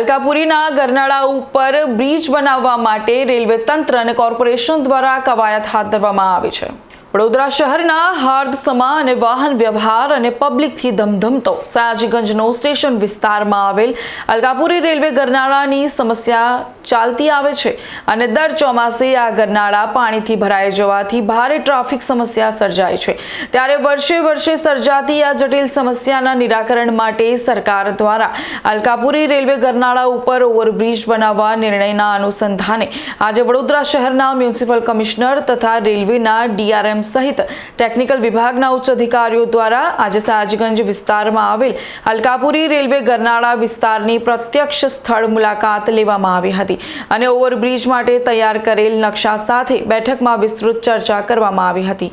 અલકાપુરીના ગરનાળા ઉપર બ્રિજ બનાવવા માટે રેલવે તંત્ર અને કોર્પોરેશન દ્વારા કવાયત હાથ ધરવામાં આવી છે. વડોદરા શહેરના હાર્દસમા અને વાહન વ્યવહાર અને પબ્લિકથી ધમધમતો. સયાજીગંજનો સ્ટેશન વિસ્તારમાં આવેલ અલકાપુરી રેલવે ગરનાળાની સમસ્યા ચાલતી આવે છે અને દર ચોમાસે આ ગરનાળા પાણીથી ભરાઈ જવાથી ભારે ટ્રાફિક સમસ્યા સર્જાય છે. ત્યારે વર્ષે વર્ષે સર્જાતી આ જટિલ સમસ્યાના નિરાકરણ માટે સરકાર દ્વારા અલકાપુરી રેલવે ગરનાળા ઉપર ઓવરબ્રિજ બનાવવા નિર્ણયના અનુસંધાને આજે વડોદરા શહેરના મ્યુનિસિપલ કમિશનર તથા રેલવેના ડીઆરએમ સહિત ટેકનિકલ વિભાગના ઉચ્ચ અધિકારીઓ દ્વારા આજે સાજગંજ વિસ્તારમાં આવેલ અલકાપુરી રેલવે ગરનાળા વિસ્તારની પ્રત્યક્ષ સ્થળ મુલાકાત લેવામાં આવી હતી અને ઓવરબ્રિજ માટે તૈયાર કરેલ નકશા સાથે બેઠકમાં વિસ્તૃત ચર્ચા કરવામાં આવી હતી.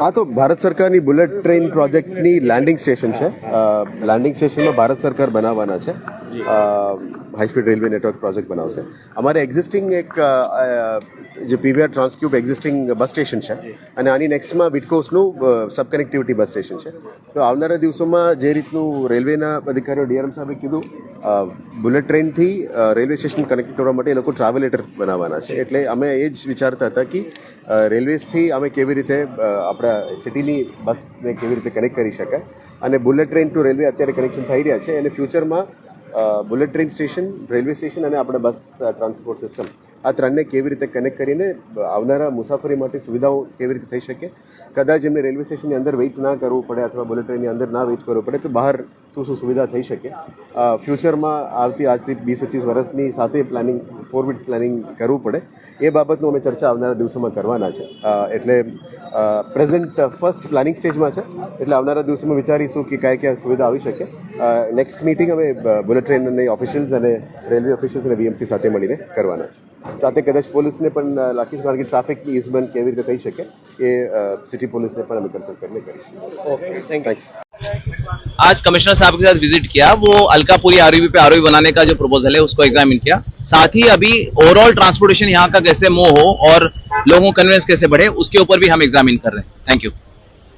આ તો ભારત સરકારની બુલેટ ટ્રેન પ્રોજેક્ટની લેન્ડિંગ સ્ટેશન છે. લેન્ડિંગ સ્ટેશનમાં ભારત સરકાર બનાવવાના છે. High speed railway network project બનાવશે અમારે એક્ઝિસ્ટિંગ એક જે PVR transcube existing bus station છે અને આની નેક્સ્ટમાં વિટકોસનું સબ કનેક્ટિવિટી બસ સ્ટેશન છે તો આવનારા દિવસોમાં જે રીતનું રેલવેના અધિકારીઓ ડીઆરએમ સાહેબે કીધું બુલેટ ટ્રેનથી રેલવે સ્ટેશન કનેક્ટ કરવા માટે એ લોકો ટ્રાવેલેટર બનાવવાના છે એટલે અમે એ જ વિચારતા હતા કે રેલવેઝથી અમે કેવી રીતે આપણા સિટીની બસને કેવી રીતે કનેક્ટ કરી શકાય અને બુલેટ ટ્રેન ટુ રેલવે અત્યારે કનેક્શન થઈ રહ્યા છે અને ફ્યુચરમાં bullet train station railway station અને આપણે બસ ટ્રાન્સપોર્ટ સિસ્ટમ આ ત્રણને કેવી રીતે કનેક્ટ કરીને આવનારા મુસાફરી માટે સુવિધાઓ કેવી રીતે થઈ શકે? કદાચ એમને રેલવે સ્ટેશનની અંદર વેઇટ ના કરવું પડે અથવા બુલેટ ટ્રેનની અંદર ના વેઇટ કરવું પડે, તો બહાર શું શું સુવિધા થઈ શકે? ફ્યુચરમાં આવતી આજથી વીસ પચીસ વર્ષની સાથે પ્લાનિંગ ફોરવિડ પ્લાનિંગ કરવું પડે. એ બાબતનું અમે ચર્ચા આવનારા દિવસોમાં કરવાના છે. એટલે પ્રેઝન્ટ ફર્સ્ટ પ્લાનિંગ સ્ટેજમાં છે. એટલે આવનારા દિવસોમાં વિચારીશું કે કયા કયા સુવિધા આવી શકે. નેક્સ્ટ મીટિંગ અમે બુલેટ ટ્રેનની ઓફિશિયલ્સ અને રેલવે ઓફિશિયલ્સ અને વીએમસી સાથે મળીને કરવાના છે. સાથે કદાચ પોલીસને પણ લાખીશ કારણ કે ટ્રાફિકની ઇઝમેન્ટ કેવી રીતે થઈ શકે એ સિટી પોલીસને પણ અમે કન્સલ્ટ કરીને કરીશું. ઓકે થેન્ક યુ आज कमिश्नर साहब के साथ विज़िट किया, वो अलकापुरी आरओबी पे आरओबी बनाने का जो प्रपोजल है, उसको एग्जामिन किया। साथ ही अभी ओवरऑल ट्रांसपोर्टेशन यहाँ का कैसे मूव हो और लोगों कन्वेंस कैसे बढ़े, उसके ऊपर भी हम एग्जामिन कर रहे हैं। Thank you